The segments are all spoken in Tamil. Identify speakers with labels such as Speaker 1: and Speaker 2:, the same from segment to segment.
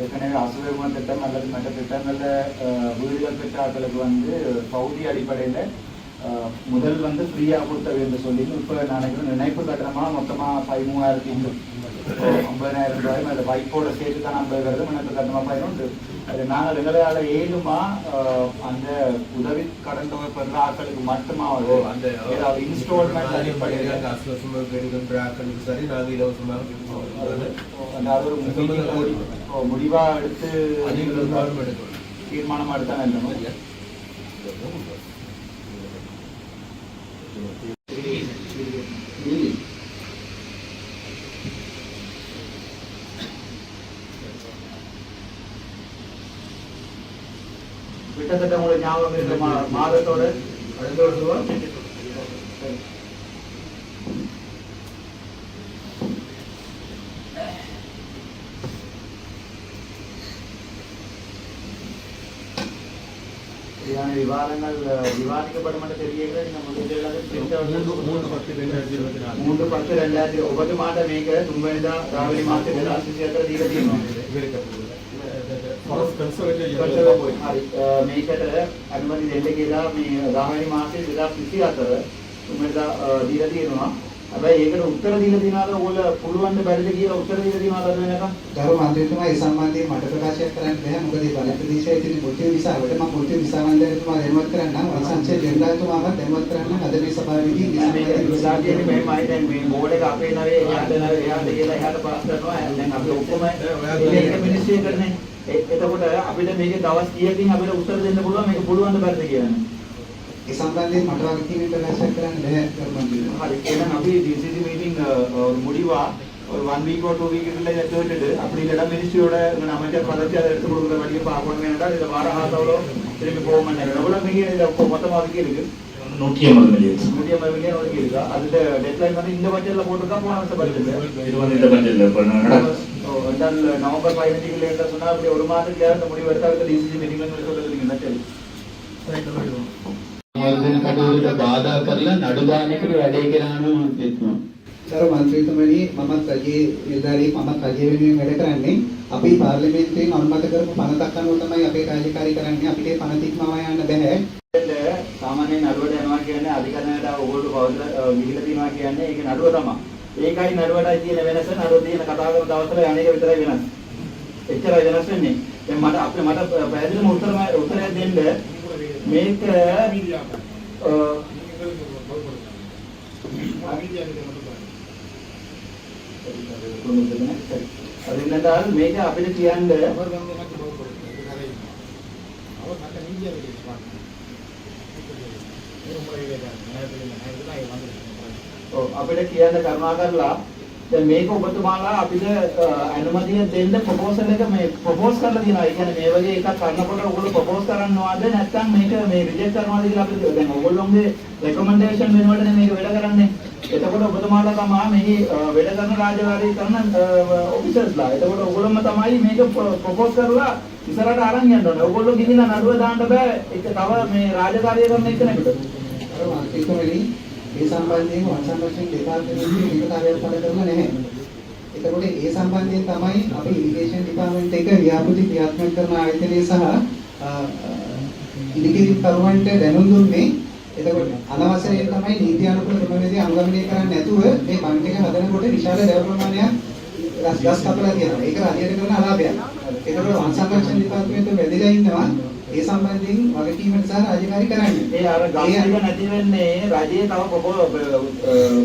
Speaker 1: ஏற்கனவே அசுரகுண திட்டம் அல்லது மற்ற திட்டங்களில் அஹ், வீடுகள் பெற்ற ஆட்களுக்கு வந்து பகுதி அடிப்படையில் முதல் வந்து ஃப்ரீயா கொடுத்தது என்று சொல்லி இப்போ நான் நினைக்கிறேன் நினைப்பு கட்டணமா மொத்தமா பதிமூவாயிரத்தி ஐம்பதாயிரம் ரூபாய் அந்த பைப்போட சேர்த்து தான் ஐம்பது நினைப்பு கட்டணமா பதினொன்று. அது நாங்கள் எங்களால் ஏழுமா அந்த உதவி கடன் தொகை பெறுற ஆட்களுக்கு மட்டுமா
Speaker 2: ஓ, அந்த
Speaker 1: ஏதாவது இன்ஸ்டால்மெண்ட் அடிப்படையில்
Speaker 2: பெறுகின்ற ஆட்களுக்கு சரி நாங்கள் இலவசமாக
Speaker 1: அதாவது ஒரு meeting ல ஓ, முடிவா எடுத்து
Speaker 2: அதிக கவர்மெண்ட் எடுக்கணும்
Speaker 1: தீர்மானமா எடுத்தா நல்லமா கிட்டத்தட்ட உங்களுக்கு ஞாபகம் இருக்க மாதத்தோட.
Speaker 2: அடுத்த வருஷம்
Speaker 1: சரியான விவாதங்கள் விவாதிக்கப்படும் என்ற தெரியல
Speaker 2: மூன்று பத்து ரெண்டாயிரத்தி
Speaker 1: ஒன்பது மாதம் மேய்க்கிற தும்பனிதா ராவலி மாதத்தில் அசிசியத்தில் මේකට අනුමැති දෙන්න කියලා මේ 10 වෙනි මාසේ 2024 තුන්වෙනිදා අ, දීලා තියෙනවා. හැබැයි ඒකට උත්තර දීලා තියෙනවාද ඕගොල්ලෝ පුළුවන් ද බැරිද කියලා උත්තර දීලා තියෙනවාද වෙනකම්?
Speaker 3: ගරු මන්ත්‍රීතුමා ඒ සම්බන්ධයෙන් මට ප්‍රකාශයක් කරන්න බැහැ. මොකද ඒ බල ප්‍රදේශයේ තියෙන මුත්‍ය විසාවට මම මුත්‍ය විසාවන්දරතුමා දැනුවත් කරන්නම් වංශංශයේ ජෙනරාල්තුමාවත් දැනුවත් කරන්න අද මේ සභාවේදී
Speaker 1: මේක විලා තියෙන්නේ මෙහෙමයි. දැන් මේ බෝඩ් එක අපේ නවේ එහාට නවේ එහාට කියලා එහාට පාස් කරනවා. දැන් අපි ඔක්කොම ඒක මිනිස්සු කරන්නේ එතකොට අපිට මේකේ දවස් කීයකින් අපිට උත්තර දෙන්න පුළුවන් මේක පුළුවන් ද බැරිද කියන්නේ
Speaker 3: ඒ සම්බන්ධයෙන් මට වගකීමෙන් ප්‍රකාශයක් කරන්න බැහැ ගරු මන්ත්‍රීතුමා
Speaker 1: හරි එහෙනම් අපි DCC மீட்டிங் ஒரு முடிவா ஒரு ஒன் வீக் ஒரு டூ வீக் இல்லை கேட்டுட்டு அப்படி இல்லைனா மினிஸ்ட்ரியோட அமைச்சர் பதவி அதை எடுத்து கொடுக்குற வழியை பார்க்கணும் என்றால் இதில் வார காலத்தோட திரும்பி போக மாட்டேங்க எவ்வளோ மிக இதில் மொத்தமாக ஒதுக்கி இருக்கு
Speaker 4: நூற்றி ஐம்பது மில்லியன்
Speaker 1: நூற்றி ஐம்பது மில்லியன் ஒதுக்கி இருக்கா அதுல டெட்லைன் வந்து இந்த பட்ஜெட்டில் போட்டுருக்கா போன வருஷம் பட்ஜெட்டில்
Speaker 4: இது வந்து இந்த பட்ஜெட்ல இப்போ நட
Speaker 1: என்றால் நவம்பர் பதினஞ்சுக்கு இல்லை சொன்னா அப்படி ஒரு மாதத்துக்கு அந்த முடிவு எடுத்தால் டிசிசி மீட்டிங்ல சொல்லுறதுக்கு என்ன சரி
Speaker 5: වර්ධන කටයුතුට බාධා කරලා නඩු දානකට වැඩේ කරනවා මම හිතනවා.
Speaker 3: ගරු මන්ත්‍රීතුමනි මමත් රජයේ නිලධාරී මමත් රජය වෙනුවෙන් වැඩ කරන්නේ අපි පාර්ලිමේන්තුවෙන් අනුමත කරපු පනතක් අනුව තමයි අපේ කාර්යකාරී කරන්නේ අපිට ඒ පනත ඉක්මවා යන්න බෑ
Speaker 1: සාමාන්‍යයෙන් නඩුවට යනවා කියන්නේ අධිකරණයට ඕගොල්ලෝ පවුල ගිහිලා තියනවා කියන්නේ ඒක නඩුව තමයි. ඒකයි නරුවටයි තියෙන වෙනස නරුව තියෙන කතා කරන දවසට අනේක විතරයි වෙනස්. එච්චරයි වෙනස් වෙන්නේ. දැන් මට අපේ මට පැහැදිලිම උත්තර උත්තරයක් දෙන්න මේක අදිනදාල් මේක අපිට කියන්න අවසන් ඔව් අපිට කියන්න කරුණා කරලා දැන් මේක ඔබතුමාලා අපිට අ, අනුමැතිය දෙන්න ප්‍රොපෝසල් එක මේ ප්‍රොපෝස් කරලා තියෙනවා. ඒ කියන්නේ මේ වගේ එකක් කරනකොට ඔයගොල්ලෝ ප්‍රොපෝස් කරන්නවද නැත්නම් මේක මේ රිජෙක්ට් කරනවද කියලා අපිට දැන් ඔයගොල්ලෝගේ රෙකමෙන්ඩේෂන් වෙනවලනේ මේක වැඩ කරන්නේ. එතකොට ඔබතුමාලා තමයි මේ අ, වැඩ කරන රාජකාරී කරන ඔෆිසර්ස්ලා. එතකොට ඔයගොල්ලෝම තමයි මේක ප්‍රොපෝස් කරලා ඉස්සරහට අරන් යන්න ඕනේ. ඔයගොල්ලෝ ගිහිල්ලා නඩුව දාන්න බෑ. ඒක තව මේ රාජකාරිය කරන එක්කෙනෙකුට.
Speaker 3: ගරු මන්ත්‍රීතුමනි ඒ සම්බන්ධයෙන් වංශ සංරක්ෂණ දෙපාර්තමේන්තුවේ නියම කාර්යයක් පළ කරලා නැහැ එතකොට ඒ සම්බන්ධයෙන් තමයි අපි ඉරිගේෂන් ඩිපාර්ට්මන්ට් එක ව්‍යාපෘති ක්‍රියාත්මක කරන ආයතනය සහ ඉදිකිරි කරුවන්ට දැනුම් දුන්නේ එතකොට අනවසරයෙන් තමයි නීති අනුකූල ක්‍රමවේදය අනුගමනය කරන්නේ නැතුව මේ බන්ට් එක හදනකොට විශාල දැව ප්‍රමාණයක් ගස් ගස් කපලා තියෙනවා. ඒක හරියට කරන අලාභයක්. ඒකට වංශ සංරක්ෂණ දෙපාර්තමේන්තුව වැදලා ඉන්නවා. ඒ සම්බන්ධයෙන් වගකීම නිසා රාජකාරී කරන්නේ.
Speaker 1: ඒ අර ගස් ටික නැති වෙන්නේ රජයේ තව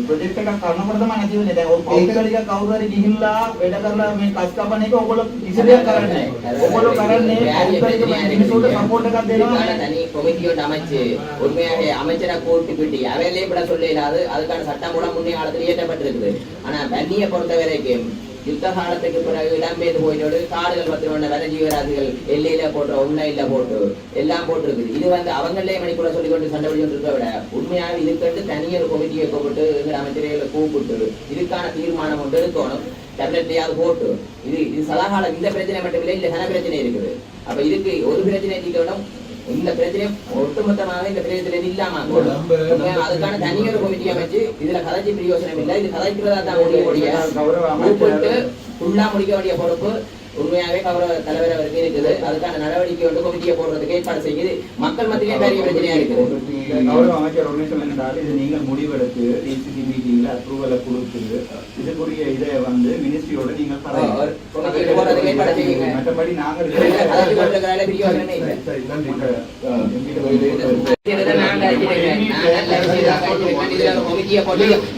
Speaker 1: ප්‍රොජෙක්ට් එකක් කරනකොට තමයි නැති වෙන්නේ. දැන් ඔය පෞද්ගලික කවුරු හරි ගිහිල්ලා වැඩ කරලා මේ කස් කපන එක ඔයගොල්ලෝ කිසි දෙයක් කරන්නේ නැහැ. ඔයගොල්ලෝ කරන්නේ පෞද්ගලික මිනිස්සුන්ට සපෝට් එකක් දෙනවා.
Speaker 6: இதுக்கான தனி கமிட்டி ஒன்று அமைச்சு உண்மையாக அமைச்சரை கூட்டு அவையிலே சொல்ல இல்லாது அதுக்கான சட்டம் கூட முன்னே காலத்தில் இயற்றப்பட்டிருக்குது ஆனா வன்னியை பொறுத்த வரைக்கும் யுத்த காலத்துக்கு பிறகு இடம்பெயர்ந்து போயினோடு காடுகள் பத்திரோட வனஜீவராசிகள் எல்லையில போட்டு உண்மையில போட்டு எல்லாம் போட்டிருக்குது இது வந்து அவங்களே மணிக்குள்ள சொல்லி கொண்டு சண்டை பிடிச்சு விட உண்மையாக இதுக்கென்று தனியொரு கமிட்டியை வைக்கப்பட்டு எங்கள் அமைச்சர்களை கூப்பிட்டு இதுக்கான தீர்மானம் ஒன்று எடுக்கணும் டேப்லெட்டையாவது போட்டு இது இது சதாகாலம் இந்த பிரச்சனை மட்டும் இல்லை இல்ல சன பிரச்சனை இருக்குது அப்ப இதுக்கு ஒரு பிரச்சனை தீர்க்கணும் இந்த பிரச்சனை ஒட்டுமொத்தமாக இந்த பிரச்சனை இல்லாம அதுக்கான தனியொரு கமிட்டி அமைச்சு இதுல கதைச்சு பிரயோசனம் இல்லை. இது கதைக்கிறதா தான் முடிய முடிய ஃபுல்லா முடிக்க வேண்டிய பொறுப்பு உண்மையாவே கௌரவ தலைவர் அவருக்கு இருக்குது அதுக்கான நடவடிக்கை வந்து கமிட்டியை போடுறதுக்கு ஏற்பாடு செய்யுது மக்கள் மத்தியிலே பெரிய பிரச்சனையா இருக்குது
Speaker 1: கௌரவ அமைச்சர் நிமிஷம் என்றால் இது நீங்கள் முடிவெடுத்து டிசிசி மீட்டிங்ல அப்ரூவலை கொடுத்து இதுக்குரிய இதை வந்து மினிஸ்ட்ரியோட நீங்கள்
Speaker 6: committee போடுறதுக்கு ஏற்பாடு செய்யுங்க.
Speaker 1: மற்றபடி நாங்கள்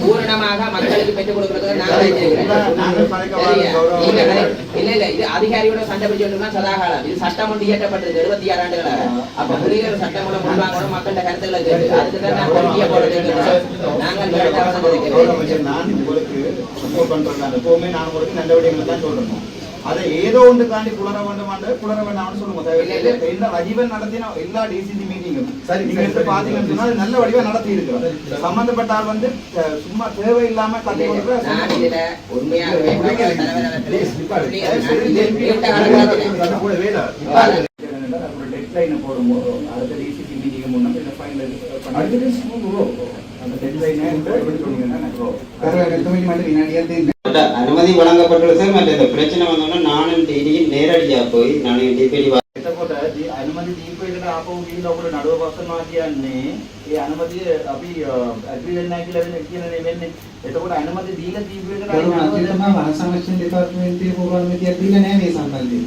Speaker 6: பூரணமாக மக்களுக்கு பெற்றுக் கொடுக்கறது நாங்க இல்ல, இல்ல இது அதிகாரியோட சண்டை பிடிச்சோம்னா சதாகாலம் இது சட்டம் ஒன்று இயற்றப்பட்டது எழுபத்தி ஆறு ஆண்டுகளாக அப்ப புதிய ஒரு சட்டம் மூலம் முன்வாங்கணும் மக்கள்கிட்ட கருத்துக்களை கேட்டு அதுக்கு தான் நான் கமிட்டியை நாங்கள்
Speaker 1: நான் உங்களுக்கு சப்போர்ட் பண்றேன் எப்பவுமே நான் உங்களுக்கு நல்ல விடயங்கள் தான் சொல்றேன். அதை ஏதோ ஒன்றுக்காண்டி குளர வேண்டும் குளர வேண்டாம்னு செய்து. எல்லா ரஜீவன் நடத்தின எல்லா டிசிசி மீட்டிங்கும்
Speaker 2: சரி,
Speaker 1: நீங்க எடுத்து பாத்தீங்கன்னு சொன்னா நல்ல வடிவா நடத்தி இருக்கிறோம் சம்பந்தப்பட்ட ஆள் வந்து சும்மா தேவையில்லாம டெட்லைனை போடும்போது அடுத்த டிசிசி மீட்டிங் முன்னாடி இந்த ஃபைனல் அந்த டெட்லைனை எப்படி சொன்னீங்கன்னா எனக்கு
Speaker 3: கௌரவ கருத்துமணி மட்டும் வினாடியாக தேர்ந்து
Speaker 7: மற்ற அனுமதி வழங்கப்பட்டுள்ளது சார் மற்ற இந்த பிரச்சனை வந்தோன்னா நானும் டிடியும் நேரடியா போய் நான் டிபிடி
Speaker 1: එතකොට දී- අනුමති දීපු එකට ආපහු ගිහිල්ලා ඔබට නඩුව පස්සනවා කියන්නේ ඒ අනුමතිය අපි ඇග්‍රී වෙන්නේ නැහැ කියලා වෙන කියන නේ වෙන්නේ. එතකොට අනුමති දීලා දීපු එකට
Speaker 3: ගරු
Speaker 1: අයි නඩුව
Speaker 3: මන්ත්‍රීතුමා වන සංරක්ෂණ දෙපාර්තමේන්තුවේ පූර්වානුමතියක් දීලා නැහැ මේ සම්බන්ධයෙන්.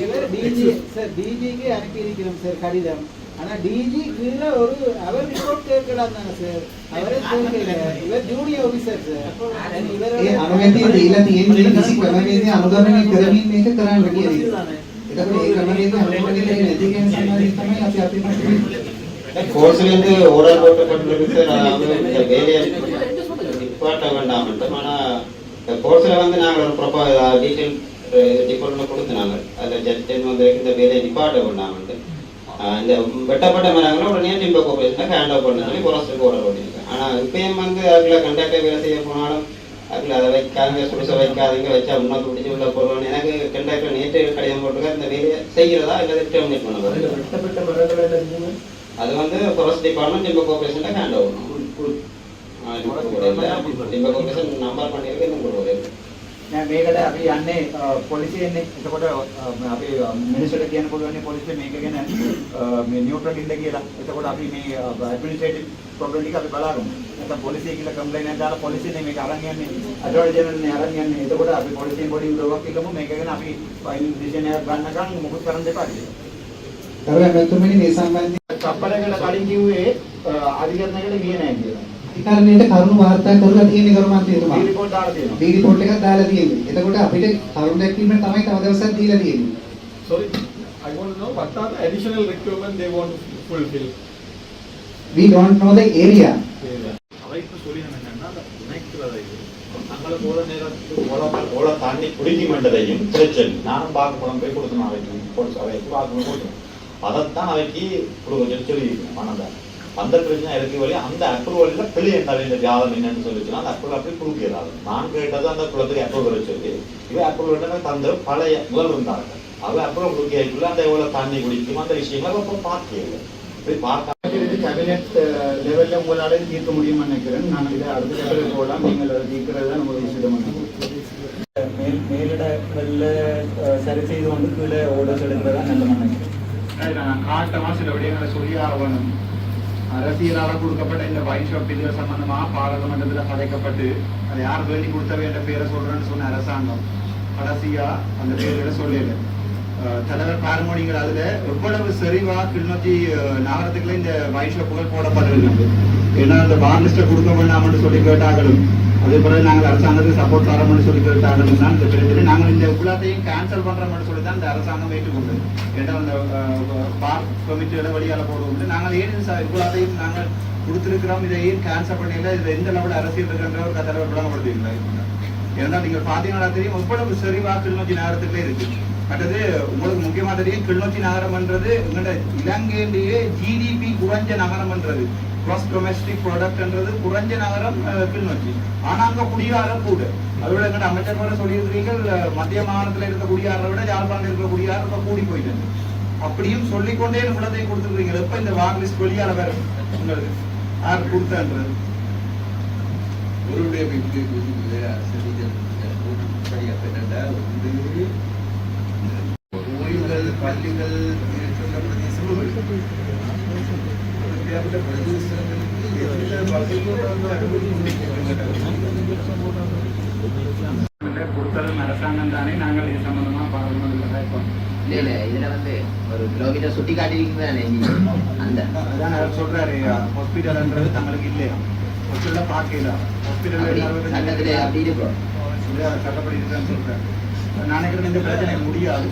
Speaker 8: இவர் டிஜி சார் டிஜிக்கு அனுப்பியிருக்கிறோம் சார் கடிதம் ஆனா டிஜி கீழே ஒரு அவர் ரிப்போர்ட் கேட்கலாம் தானே சார் அவரே கேட்கல இவர் ஜூனியர் ஆபீசர் சார் இவர்
Speaker 3: ඒ අනුමැතිය දීලා තියෙන්නේ කිසි ක්‍රමවේදයක් අනුගමනය කරමින් මේක කරන්න කියන එක. එතකොට ඒ ක්‍රමවේදය අනුගමනය කරන්නේ නැති කියන සමාධිය තමයි අපි අපේ මතකයේ
Speaker 7: கோர்ஸ்ல இருந்து ஓர்டர் போட்டப்பட்டிருக்கு சார் அவங்க இந்த வேலையை நிப்பாட்ட வேண்டாம் ஆனா இந்த கோர்ஸ்ல வந்து நாங்க ஒரு ப்ரொபோ டீட்டெயில் டிபார்ட்மெண்ட் கொடுத்துனாங்க அதுல ஜட்ஜன் வந்து இந்த வேலையை நிப்பாட்ட வேண்டாம் இந்த வெட்டப்பட்ட மரங்களை உடனே டிம்ப கோபரேஷனுக்கு ஹேண்ட் ஓவர் பண்ண சொல்லி ஃபாரஸ்ட்டுக்கு ஓர்டர் பண்ணியிருக்கேன் ஆனா இப்பயும் வந்து அதுல கண்டாக்டர் வேலை செய்ய போனாலும் அதுல அதை வைக்காதீங்க சுடுச வைக்காதீங்க வச்சா முன்னோக்கு பிடிச்சி உள்ள போடுவோம் எனக்கு கண்டாக்டர் நேற்று கடிதம் போட்டுருக்க. இந்த வேலையை செய்கிறதா இல்லை டெர்மினேட் பண்ண போறீங்க
Speaker 1: வெட்டப்பட்ட மரங்கள்?
Speaker 7: அது வந்து ஃபாரஸ்ட் டிபார்ட்மெண்ட் டிம்ப கோஆபரேஷன்ல ஹேண்ட் ஓவர் டிம்ப கோஆபரேஷன் நம்பர் பண்ணியிருக்கு இன்னும் கொடுக்குறது
Speaker 1: නෑ මේකට අපි යන්නේ අ, පොලිසිය එන්නේ. එතකොට අපි මිනිස්සුන්ට කියන්න පුළුවන් පොලිසිය මේක ගැන මේ නියුට්‍රල් ඉන්න කියලා. එතකොට අපි මේ ඇඩ්මිනිස්ට්‍රේටිව් ප්‍රොබ්ලම් ටික අපි බලාගමු. නැත්නම් පොලිසිය කියලා කම්ප්ලේන්ට් එකක් දාලා පොලිසියනේ මේක අරන් යන්නේ. අඩවල් ජනරල්නේ අරන් යන්නේ. එතකොට අපි පොලිසියෙන් පොඩි උදව්වක් ඉල්ලමු. මේක ගැන අපි ෆයිනල් ඩිසිෂන් එකක් ගන්නකම් මොකද කරන්න දෙපා කියලා.
Speaker 3: ගරු මන්ත්‍රීතුමනි මේ සම්බන්ධයෙන්
Speaker 1: චප්පලකට කලින් කිව්වේ අධිකරණයකට ගියේ නැහැ කියලා.
Speaker 3: අධිකරණයට කරුණු වාර්තා කරලා තියෙන්නේ ගරු මන්ත්‍රීතුමා.
Speaker 1: මේ රිපෝට් දාලා තියෙනවා.
Speaker 3: දී රිපෝට් එකක් දාලා තියෙන්නේ. එතකොට අපිට කරුණු දැක්වීමට තමයි තව දවසක් දීලා තියෙන්නේ.
Speaker 2: Sorry, I want to know what are the additional requirement they want to fulfill.
Speaker 3: We don't know the area.
Speaker 9: அவைக்கு சொல்லி என்னன்னா அந்த இணைக்கிறதை நாங்கள போற நேரத்துக்கு ஓல ஓல தாண்டி குடிக்குமென்றதையும் பிரச்சனை நானும் பார்க்க போன போய் கொடுக்கணும் அவைக்கு போட்டு அவைக்கு பார்க்கணும் கொடுக்கணும் அதைத்தான் அவைக்கு கொடுக்க சொல்லி சொல்லியிருக்கோம் ஆனால் அந்த பிரச்சனை இருக்கு வழி? அந்த அப்ரூவலில் பிள்ளை என்ன இந்த வியாதம் என்னன்னு சொல்லிச்சுன்னா அந்த அப்ரூவல் அப்படி கொடுக்கிறாரு நான் கேட்டது அந்த குளத்துக்கு அப்ரூவல் சொல்லி இவ அப்ரூவல் தந்த பழைய முதல் இருந்தாங்க அவ அப்ரூவல் கொடுக்கக்குள்ள அந்த எவ்வளவு தண்ணி குடிக்கும் அந்த விஷயங்களை அப்போ பார்க்கல போய் பார்க்க
Speaker 1: இது கேபினெட் லெவல்ல உங்களால தீர்க்க முடியும்னு நினைக்கிறேன். நான் இதை அடுத்த லெவலுக்கு போகலாம். நீங்கள் அதை தீர்க்கிறது தான் உங்களுக்கு விசிதம் மேல் மேலிடங்கள்ல சரி செய்து வந்து கீழே ஓடர்ஸ் எடுக்கிறது நல்ல நினைக்கிறேன் நான் காட்டமா சில விடயங்களை சொல்லி ஆகணும். அரசியலால் கொடுக்கப்பட்ட இந்த வைன் ஷாப் இதுகள் சம்பந்தமா பாராளுமன்றத்தில் கதைக்கப்பட்டு அதை யார் வேண்டி கொடுத்தவை என்ற பேரை சொல்றேன்னு சொன்ன அரசாங்கம். கடைசியா அந்த பேர்களை சொல்லல. தலைவர் பாரமோடிங்கிற அதுல எவ்வளவு செறிவா கிளிநொச்சி நகரத்துக்குள்ள இந்த வைன் ஷாப்புகள் போடப்பட்டிருக்கு ஏன்னா அந்த பார் கொடுக்க வேண்டாம்னு சொல்லி கேட்டாங்களும் அதே போல நாங்கள் அரசாங்கத்துக்கு சப்போர்ட் தரோம்னு சொல்லி கேட்டாங்களும் தான் இந்த பிரச்சனை நாங்கள் இந்த உள்ளாத்தையும் கேன்சல் பண்றோம்னு சொல்லி தான் இந்த அரசாங்கம் ஏற்றுக்கொண்டது. ஏன்னா அந்த பார்க் கமிட்டியோட வழியால் போடுவோம் நாங்கள் ஏன் இந்த நாங்கள் கொடுத்துருக்கிறோம் இதை ஏன் கேன்சல் பண்ணல இதில் எந்த லெவல் அரசியல் இருக்கின்ற ஒரு தலைவர் விளங்கப்படுத்துவீங்களா ஏன்னா நீங்கள் பார்த்தீங்கன்னா தெரியும் எவ்வளவு செறிவா நோக்கி நகரத்துக்குள்ளே இருக்கு அடுத்தது உங்களுக்கு முக்கியமா தெரியும் கிளிநொச்சி நகரம்ன்றது எங்களோட இலங்கையிலேயே ஜிடிபி குறைஞ்ச நகரம்ன்றது க்ராஸ் டொமெஸ்டிக் ப்ராடக்ட்ன்றது குறைஞ்ச நகரம் கிளிநொச்சி. ஆனா அங்க குடியாரம் கூட. அதோட எங்கள்ட அமைச்சர் கூட சொல்லியிருக்கிறீர்கள் மத்திய மாகாணத்துல இருக்க குடியாரை விட யாழ்ப்பாணத்தில் இருக்கிற குடியாரம் இப்ப கூடி போயிட்டு அப்படியும் சொல்லிக்கொண்டே குளத்தையும் கொடுத்துருக்கீங்க எப்ப இந்த வாக் லிஸ்ட் வெளியால வேற உங்களுக்கு யார் கொடுத்தன்றது?
Speaker 2: உங்களுடைய வீட்டுக்கு வீட்டுக்குள்ளே
Speaker 10: வந்து பள்ளிகள் இருக்கின்ற பிரதேசங்கள் பிரதேசங்களுக்கு எந்த வகையில் வந்து அனுமதி
Speaker 1: கொடுத்ததும் அரசாங்கம் தானே நாங்கள் இது சம்பந்தமா பாராளுமன்றத்தில் கேட்போம்
Speaker 6: இல்ல இல்ல இதுல வந்து ஒரு கிலோமீட்டர் சுட்டி காட்டியிருக்கீங்க தானே அந்த
Speaker 1: அதான் அவர் சொல்றாரு ஹாஸ்பிட்டல்ன்றது தங்களுக்கு இல்லையா ஹாஸ்பிட்டல பார்க்கல
Speaker 6: அப்படி
Speaker 1: ஹாஸ்பிட்டல்
Speaker 6: சட்டத்துல அப்படி இருக்கும்
Speaker 1: சட்டப்படி இருக்கான்னு சொல்றேன் நான் நினைக்கிறேன் இந்த பிரச்சனை முடியாது.